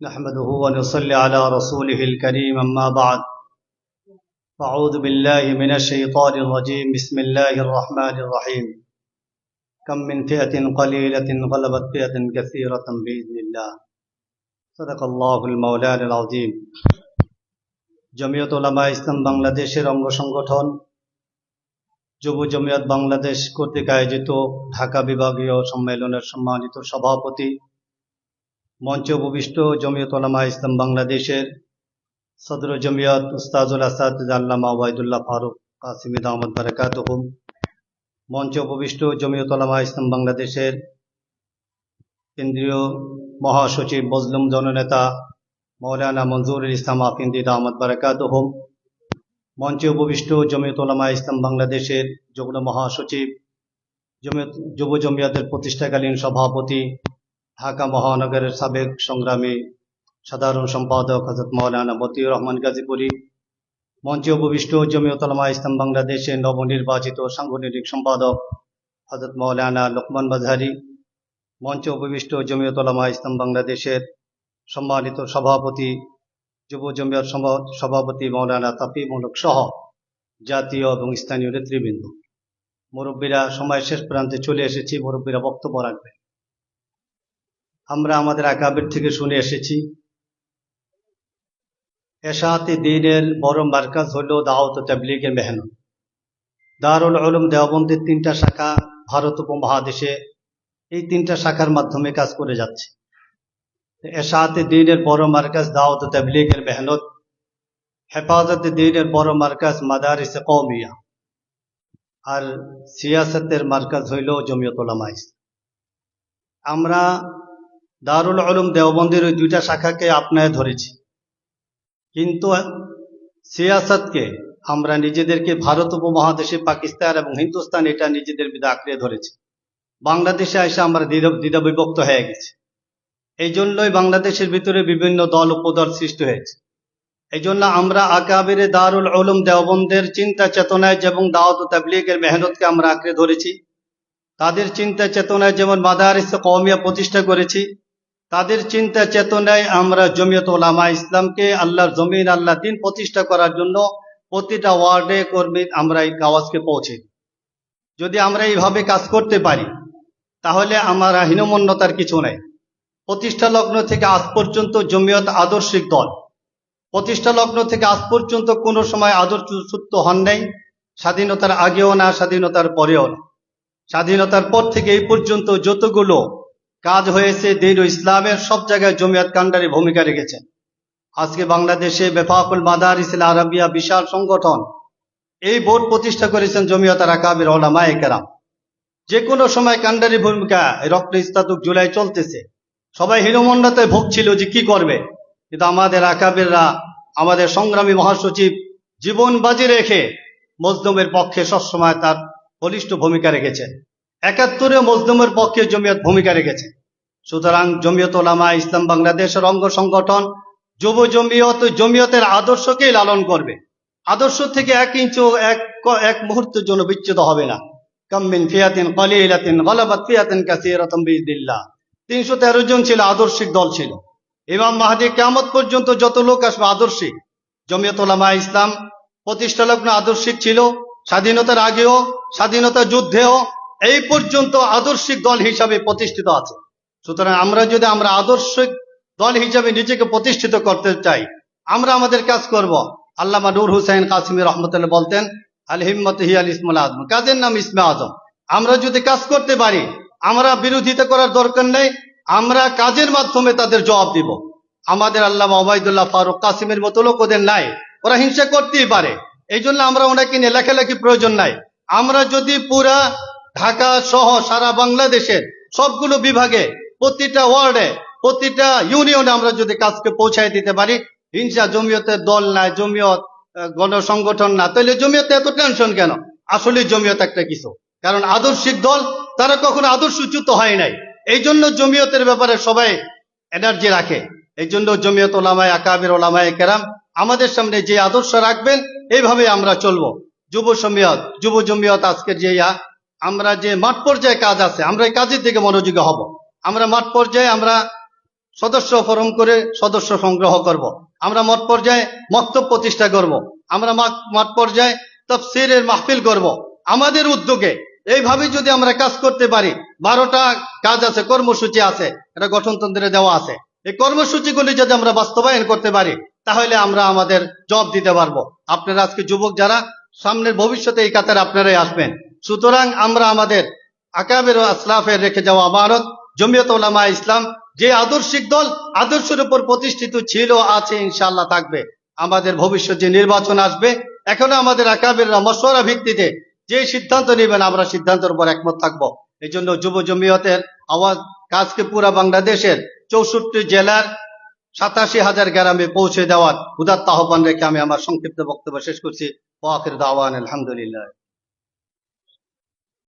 نحمده ونصلي على رسوله الكريم أما بعد أعوذ بالله من الشيطان الرجيم بسم الله الرحمن الرحيم كم من فئة قليلة غلبت فئة كثيرة بإذن الله صدق الله المولان العظيم জমিয়ত ওলামা ইসলাম বাংলাদেশের অঙ্গ সংগঠন যুব জমিয়ত বাংলাদেশ কর্তৃক আয়োজিত ঢাকা বিভাগীয় সম্মেলনের সম্মানিত সভাপতি মঞ্চে উপবিষ্ট জমিয়ত ওলামা ইসলাম বাংলাদেশের সদর জমিয়ত উস্তাজুল আসাদ আল্লামা ওবায়দুল্লাহ ফারুক কাসিমিদ আহমদ বারাকাতুহুম। মঞ্চে উপবিষ্ট জমিয়ত ওলামা ইসলাম বাংলাদেশের কেন্দ্রীয় মহাসচিব, মজলুম জননেতা মৌলানা মঞ্জুরুল ইসলাম আফিন্দিদ আহমদ বারাকাতুহুম। মঞ্চে উপবিষ্ট জমিয়ত ওলামা ইসলাম বাংলাদেশের যুগ্ম মহাসচিব, জমিয়ত যুব জমিয়তের প্রতিষ্ঠাকালীন সভাপতি ঢাকা মহানগরের সাবেক সংগ্রামী সাধারণ সম্পাদক হজরত মৌলানা মতিউর রহমান গাজীপুরি, মঞ্চে উপবিষ্ট জমিয়ত ওলামা ইসলাম বাংলাদেশের নবনির্বাচিত সাংগঠনিক সম্পাদক হজরত মৌলানা লোকমান বাজারি মঞ্চে উপবিষ্ট জমিয়ত ওলামা ইসলাম বাংলাদেশের সম্মানিত সভাপতি, যুব জমিয়ত সভাপতি মৌলানা তাফিমুলক সহ জাতীয় এবং স্থানীয় নেতৃবৃন্দ। মুরব্বীরা সময় শেষ প্রান্তে চলে এসেছি, মুরব্বীরা বক্তব্য রাখবে আমরা আমাদের আকাবের থেকে শুনে এসেছি। এশাতে দিনের বড় মার্কাজ হল দাওয়াত তাবলিগের মেহনত। দারুল উলুম দেওবন্দের তিনটা শাখা ভারত উপমহাদেশে এই তিনটা শাখার মাধ্যমে কাজ করে যাচ্ছে। এশাতে দিনের বড় মার্কাজ দাওয়াত তাবলিগের মেহনত, হেফাজত দিনের বড় মার্কাজ মাদারিস কৌমিয়া আর সিয়াসতের মার্কাজ হইল জমিয়ত ওলামা আমরা দারুল উলুম দেওবন্দের ওই দুইটা শাখাকে আপনায় ধরেছি। কিন্তু সিয়াসতকে আমরা নিজেদেরকে ভারত উপমহাদেশে পাকিস্তান এবং হিন্দুস্তান এটা নিজেদের বিধা আঁকড়ে ধরেছি। বাংলাদেশে এসে আমরা দ্বিধা- বিভক্ত হয়ে গেছি। এই জন্যই বাংলাদেশের ভিতরে বিভিন্ন দল উপদল সৃষ্টি হয়েছে। এই জন্য আমরা আকাবিরে দারুল উলুম দেওবন্দের চিন্তা চেতনায় এবং দাওয়াত তাবলিগের মেহনতকে আমরা আঁকড়ে ধরেছি, তাদের চিন্তা চেতনায় যেমন মাদারিস কৌমিয়া প্রতিষ্ঠা করেছি তাদের চিন্তা চেতনায় আমরা জমিয়ত ওলামা ইসলামকে আল্লাহর জমিন আল্লাহ দিন প্রতিষ্ঠা করার জন্য প্রতিটা ওয়ার্ডে কর্মী আমরা এই কাওয়াজকে পৌঁছে যদি আমরা এইভাবে কাজ করতে পারি, তাহলে আমার হীনমন্যতার কিছু নেই। প্রতিষ্ঠা লগ্ন থেকে আজ পর্যন্ত জমিয়ত আদর্শিক দল। প্রতিষ্ঠা লগ্ন থেকে আজ পর্যন্ত কোনো সময় আদর্শ আদর্শচ্যুত হন নাই, স্বাধীনতার আগেও না, স্বাধীনতার পরেও না। স্বাধীনতার পর থেকে এই পর্যন্ত যতগুলো কাজ হয়েছে, দিন ইসলামের সব জায়গায় জমিয়াত কান্ডারি ভূমিকা রেখেছেন। আজকে বাংলাদেশে বেফাকুল ইসলাম আরবিয়া বিশাল সংগঠন, এই বোর্ড প্রতিষ্ঠা করেছেন জমিয়ত রাকাবির ওলামা কেরাম যে কোনো সময় কান্ডারি ভূমিকা রক্ত ইস্তাতুক জুলাই চলতেছে। সবাই হীনমন্ডতায় ভুগছিল যে কি করবে। কিন্তু আমাদের আকাবিররা, আমাদের সংগ্রামী মহাসচিব জীবন বাজি রেখে মজলুমের পক্ষে সবসময় তার বলিষ্ঠ ভূমিকা রেখেছেন। একাত্তরে মজলুমের পক্ষে জমিয়ত ভূমিকা রেখেছে। সুতরাং জমিয়ত ইসলাম বাংলাদেশের অঙ্গ সংগঠন যুব জমিয়ত, জমিয়তের আদর্শকেই লালন করবে। আদর্শ থেকে এক ইঞ্চ এক এক মুহূর্তের জন্য বিচ্ছেদ হবে না। কাম্মিন ফিয়াতিন কলিলাতিন গলাবাত ফিয়াতিন কাসিরাতাম তিনশো তেরো জন ছিল আদর্শিক দল ছিল। ইমাম মাহাদি কেমত পর্যন্ত যত লোক আসবে আদর্শিক। জমিয়ত ওলামা ইসলাম প্রতিষ্ঠা লগ্ন আদর্শিক ছিল। স্বাধীনতার আগেও, স্বাধীনতা যুদ্ধেও এই পর্যন্ত আদর্শিক দল হিসাবে প্রতিষ্ঠিত আছে। সুতরাং আমরা যদি আমরা আদর্শিক দল হিসাবে নিজেকে প্রতিষ্ঠিত করতে চাই, আমরা আমাদের কাজ করব। আল্লামা নূর হুসাইন কাসিমি রহমতুল্লাহ বলতেন, আল হিম্মত হিয়াল ইসমুল আজম কাজের নাম ইসমে আজম আমরা যদি কাজ করতে পারি, আমরা বিরোধিতা করার দরকার নেই, আমরা কাজের মাধ্যমে তাদের জবাব দিব। আমাদের আল্লাহ ওবায়দুল্লাহ ফারুক কাসিমের মতো লোক ওদের নাই। ওরা হিংসা করতেই পারে। এই জন্য আমরা ওনাকে নিয়ে লেখালেখি প্রয়োজন নাই। আমরা যদি পুরা ঢাকা সহ সারা বাংলাদেশের সবগুলো বিভাগে, প্রতিটা ওয়ার্ডে, প্রতিটা ইউনিয়নে আমরা যদি কাজকে পৌঁছায় দিতে পারি হিংসা জমিয়তের দল নাই, জমিয়ত গণসংগঠন না। তাহলে জমিয়তে এত টেনশন কেন? আসলে জমিয়ত একটা কিছু। কারণ আদর্শিক দল, তারা কখনো আদর্শচ্যুত হয় নাই। এই জন্য জমিয়তের ব্যাপারে সবাই এনার্জি রাখে। এই জন্য জমিয়ত ওলামায় আকাবের ওলামায় কেরাম আমাদের সামনে যে আদর্শ রাখবেন এইভাবে আমরা চলবো। যুব সমিয়ত, যুব জমিয়ত আজকের যে আমরা যে মাঠ পর্যায়ে কাজ আছে, আমরা এই কাজের দিকে মনোযোগী হব আমরা মাঠ পর্যায়ে আমরা সদস্য ফরম করে সদস্য সংগ্রহ করব। আমরা মাঠ পর্যায়ে মক্তব প্রতিষ্ঠা করব। আমরা মাঠ- পর্যায়ে তফসিরের মাহফিল করব। আমাদের উদ্যোগে এইভাবে যদি আমরা কাজ করতে পারি, বারোটা কাজ আছে, কর্মসূচি আছে, এটা গঠনতন্ত্রে দেওয়া আছে এই কর্মসূচিগুলি যদি আমরা বাস্তবায়ন করতে পারি, তাহলে আমরা আমাদের জব দিতে পারব আপনারা আজকে যুবক যারা, সামনের ভবিষ্যতে এই কাতারে আপনারাই আসবেন সুতরাং আমরা আমাদের আকাবের আসলাফের রেখে যাওয়া আমানত, জমিয়ত ওলামা ইসলাম, যে আদর্শিক দল আদর্শের উপর প্রতিষ্ঠিত ছিল, আছে ইনশাআল্লাহ থাকবে। আমাদের ভবিষ্যৎ যে নির্বাচন আসবে, এখনও আমাদের আকাবেররা মশওয়ারা ভিত্তিতে যে সিদ্ধান্ত নেবেন, আমরা সিদ্ধান্তের উপর একমত থাকব। এই জন্য যুব জমিয়তের আওয়াজ কাজকে পুরা বাংলাদেশের চৌষট্টি জেলার সাতাশি হাজার গ্রামে পৌঁছে দেওয়ার উদাত্ত আহ্বান রেখে আমি আমার সংক্ষিপ্ত বক্তব্য শেষ করছি। ওয়াকির দাওয়ান, আলহামদুলিল্লাহ।